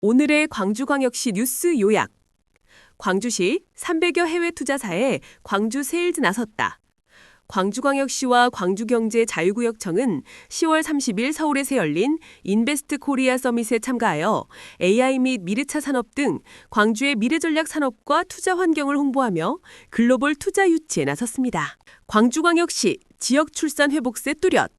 오늘의 광주광역시 뉴스 요약. 광주시 300여 해외 투자사에 광주 세일즈 나섰다. 광주광역시와 광주경제자유구역청은 10월 30일 서울에서 열린 인베스트 코리아 서밋에 참가하여 AI 및 미래차 산업 등 광주의 미래전략 산업과 투자 환경을 홍보하며 글로벌 투자 유치에 나섰습니다. 광주광역시 지역 출산 회복세 뚜렷.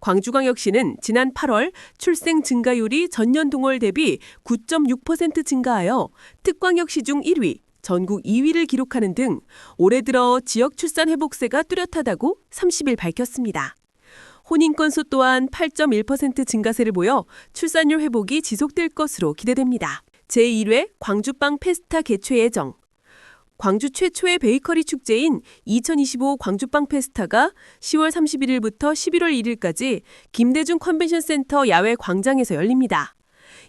광주광역시는 지난 8월 출생 증가율이 전년 동월 대비 9.6% 증가하여 특광역시 중 1위, 전국 2위를 기록하는 등 올해 들어 지역 출산 회복세가 뚜렷하다고 30일 밝혔습니다. 혼인 건수 또한 8.1% 증가세를 보여 출산율 회복이 지속될 것으로 기대됩니다. 제1회 광주빵 페스타 개최 예정. 광주 최초의 베이커리 축제인 2025 광주빵 페스타가 10월 31일부터 11월 1일까지 김대중 컨벤션 센터 야외 광장에서 열립니다.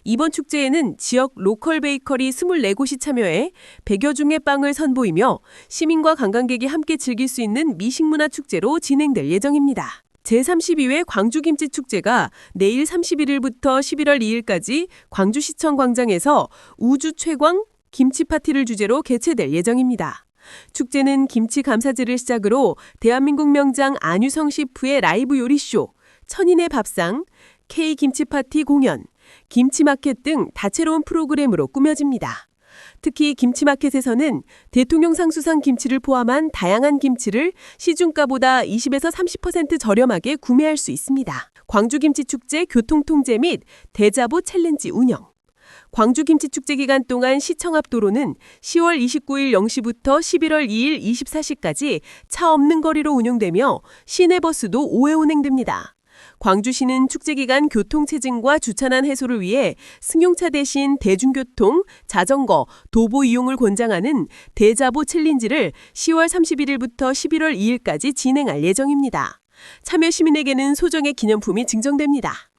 이번 축제에는 지역 로컬 베이커리 24곳이 참여해 100여 중의 빵을 선보이며 시민과 관광객이 함께 즐길 수 있는 미식문화 축제로 진행될 예정입니다. 제32회 광주김치 축제가 내일 31일부터 11월 2일까지 광주시청 광장에서 우주 최광 김치 파티를 주제로 개최될 예정입니다. 축제는 김치 감사제를 시작으로 대한민국 명장 안유성 셰프의 라이브 요리쇼, 천인의 밥상, K 김치 파티 공연, 김치 마켓 등 다채로운 프로그램으로 꾸며집니다. 특히 김치마켓에서는 대통령 상 수상 김치를 포함한 다양한 김치를 시중가보다 20에서 30% 저렴하게 구매할 수 있습니다. 광주김치축제 교통통제 및 대자보 챌린지 운영 광주김치축제 기간 동안 시청 앞 도로는 10월 29일 0시부터 11월 2일 24시까지 차 없는 거리로 운영되며 시내버스도 5회 운행됩니다. 광주시는 축제 기간 교통 체증과 주차난 해소를 위해 승용차 대신 대중교통, 자전거, 도보 이용을 권장하는 대자보 챌린지를 10월 31일부터 11월 2일까지 진행할 예정입니다. 참여 시민에게는 소정의 기념품이 증정됩니다.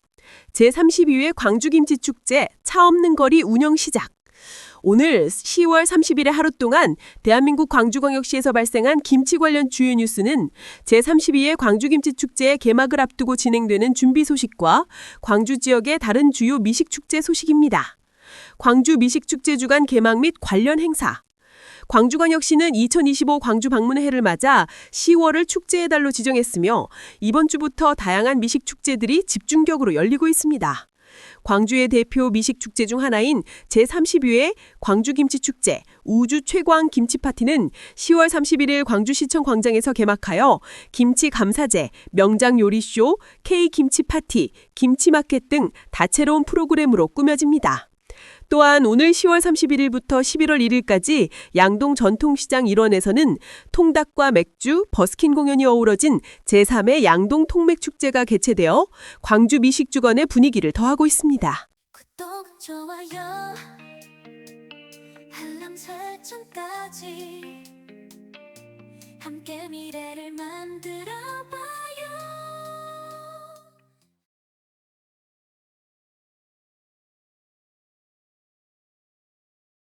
제32회 광주김치축제 차 없는 거리 운영 시작. 오늘 10월 30일의 하루 동안 대한민국 광주광역시에서 발생한 김치 관련 주요 뉴스는 제32회 광주김치축제의 개막을 앞두고 진행되는 준비 소식과 광주 지역의 다른 주요 미식축제 소식입니다. 광주 미식축제 주간 개막 및 관련 행사, 광주광역시는 2025 광주 방문의 해를 맞아 10월을 축제의 달로 지정했으며 이번 주부터 다양한 미식 축제들이 집중적으로 열리고 있습니다. 광주의 대표 미식 축제 중 하나인 제32회 광주김치축제 우주 최광 김치파티는 10월 31일 광주시청 광장에서 개막하여 김치 감사제, 명장 요리쇼, K 김치파티, 김치마켓 등 다채로운 프로그램으로 꾸며집니다. 또한 오늘 10월 31일부터 11월 1일까지 양동 전통시장 일원에서는 통닭과 맥주, 버스킹 공연이 어우러진 제3회 양동 통맥축제가 개최되어 광주 미식주건의 분위기를 더하고 있습니다. 함께 미래를 만들어 봐요.